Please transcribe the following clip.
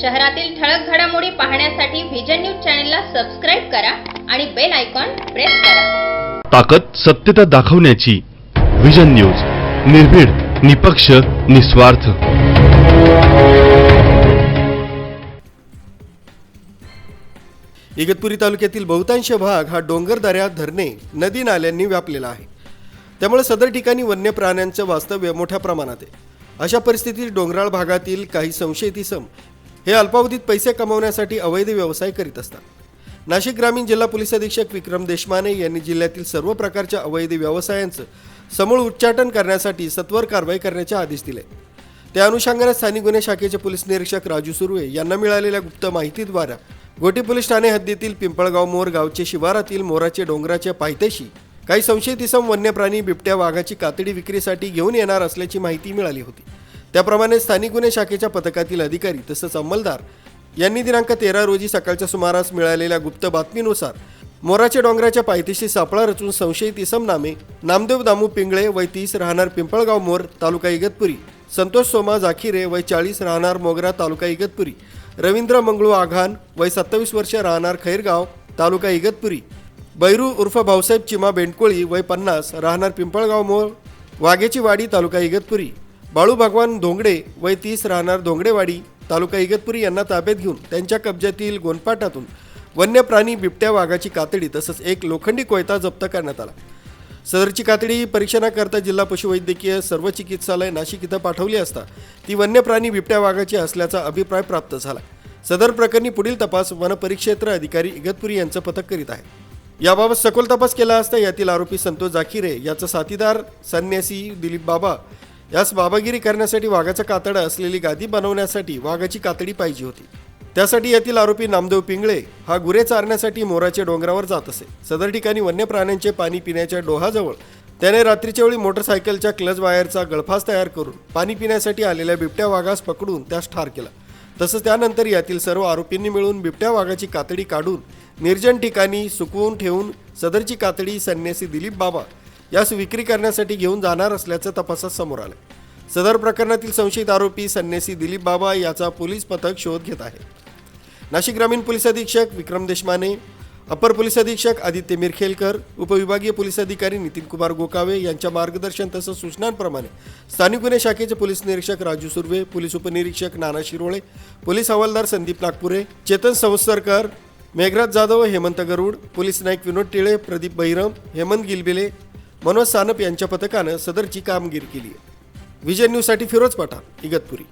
शहरातील ठळक घडामोडी पाहण्यासाठी व्हिजन न्यूज चॅनलला सबस्क्राईब करा आणि बेल आयकॉन प्रेस करा. ताकद सत्यता दाखवण्याची विजन न्यूज निर्भीड निपक्ष निस्वार्थ. इगतपुरी तालुक्यातील बहुतांश भाग हा डोंगरदऱ्या धरणे नदी नाल्यांनी व्यापलेला आहे. त्यामुळे सदर ठिकाणी वन्य प्राण्यांचं वास्तव्य मोठ्या प्रमाणात आहे. अशा परिस्थितीत डोंगराळ भागातील काही संशयित इसम हे अल्पावधीत पैसे कमवण्यासाठी अवैध व्यवसाय करीत असतात. नाशिक ग्रामीण जिल्हा पोलीस अधीक्षक विक्रम देशमाने यांनी जिल्ह्यातील सर्व प्रकारच्या अवैध व्यवसायांचं समूळ उच्चाटन करण्यासाठी सत्वर कारवाई करण्याचे आदेश दिले. त्या अनुषंगाने स्थानिक गुन्हे शाखेचे पोलीस निरीक्षक राजू सुर्वे यांना मिळालेल्या गुप्त माहितीद्वारा गोटी पोलीस ठाणे हद्दीतील पिंपळगाव मोर गावचे शिवारातील मोराचे डोंगराच्या पायथ्याशी काही संशयित इसम वन्य प्राणी बिबट्या वाघाची कातडी विक्रीसाठी घेऊन येणार असल्याची माहिती मिळाली होती. त्याप्रमाणे स्थानिक गुन्हे शाखेच्या पथकातील अधिकारी तसंच अंमलदार यांनी दिनांक तेरा रोजी सकाळच्या सुमारास मिळालेल्या गुप्त बातमीनुसार मोराच्या डोंगराच्या पायथ्याशी सापळा रचून संशयित इसम नामे नामदेव दामू पिंगळे वय तीस राहणार पिंपळगाव मोर तालुका इगतपुरी संतोष सोमा जाखिरे वय चाळीस राहणार मोगरा तालुका इगतपुरी रवींद्र मंगळू आघान वय सत्तावीस वर्ष राहणार खैरगाव तालुका इगतपुरी बैरू उर्फ भाऊसाहेब चिमा बेंडकोळी वय पन्नास राहणार पिंपळगाव मोर वाघेची वाडी तालुका इगतपुरी. बाळू भगवान धोंगडे वय तीस राहणार धोंगडेवाडी तालुका इगतपुरी यांना ताब्यात घेऊन त्यांच्या कब्जातील गोनपाटातून वन्य प्राणी बिबट्या वाघाची कातडी तसंच एक लोखंडी कोयता जप्त करण्यात आला. सदरची कातडी परीक्षणाकरता जिल्हा पशुवैद्यकीय सर्व चिकित्सालय नाशिक इथं पाठवली असता ती वन्य प्राणी बिबट्या वाघाची असल्याचा अभिप्राय प्राप्त झाला. सदर प्रकरणी पुढील तपास वनपरिक्षेत्र अधिकारी इगतपुरी यांचं पथक करीत आहे. याबाबत सखोल तपास केला असता यातील आरोपी संतोष जाखिरे याचा साथीदार संन्यासी दिलीप बाबा यास बाबागिरी करण्यासाठी वाघाचा कातडा असलेली गादी बनवण्यासाठी वाघाची कातडी पाहिजे होती. त्यासाठी यातील आरोपी नामदेव पिंगळे हा गुरे चारण्यासाठी मोराच्या डोंगरावर जात असे. सदर ठिकाणी वन्य प्राण्यांचे पाणी पिण्याच्या डोहाजवळ त्याने रात्रीच्या वेळी मोटरसायकलच्या क्लच वायरचा गळफास तयार करून पाणी पिण्यासाठी आलेल्या बिबट्या वाघास पकडून त्यास ठार केला. तसंच त्यानंतर यातील सर्व आरोपींनी मिळून बिबट्या वाघाची कातडी काढून निर्जन ठिकाणी सुकवून ठेवून सदरची कातडी संन्यासी दिलीप बाबा यास विक्री करण्यासाठी घेऊन जाणार असल्याचं तपासात समोर आलं सदर प्रकरणातील संशयित आरोपी संन्यासी दिलीप बाबा याचा पोलीस पथक शोध घेत आहे. नाशिक ग्रामीण पोलीस अधीक्षक विक्रम देशमाने अपर पोलीस अधीक्षक आदित्य मिरखेलकर उपविभागीय पोलीस अधिकारी नितीन कुमार गोकावे यांच्या मार्गदर्शन तसंच सूचनांप्रमाणे स्थानिक गुन्हे शाखेचे पोलीस निरीक्षक राजू सुर्वे पोलीस उपनिरीक्षक नाना शिरोळे पोलीस हवालदार संदीप नागपुरे चेतन संवस्तरकर मेघराज जाधव हेमंत गरुड पोलीस नाईक विनोद टिळे प्रदीप बहिरम हेमंत गिलबिले मनोज सानप यांच्या पथकानं सदरची कामगिरी केली आहे. विजय न्यूजसाठी फिरोज पठाण इगतपुरी.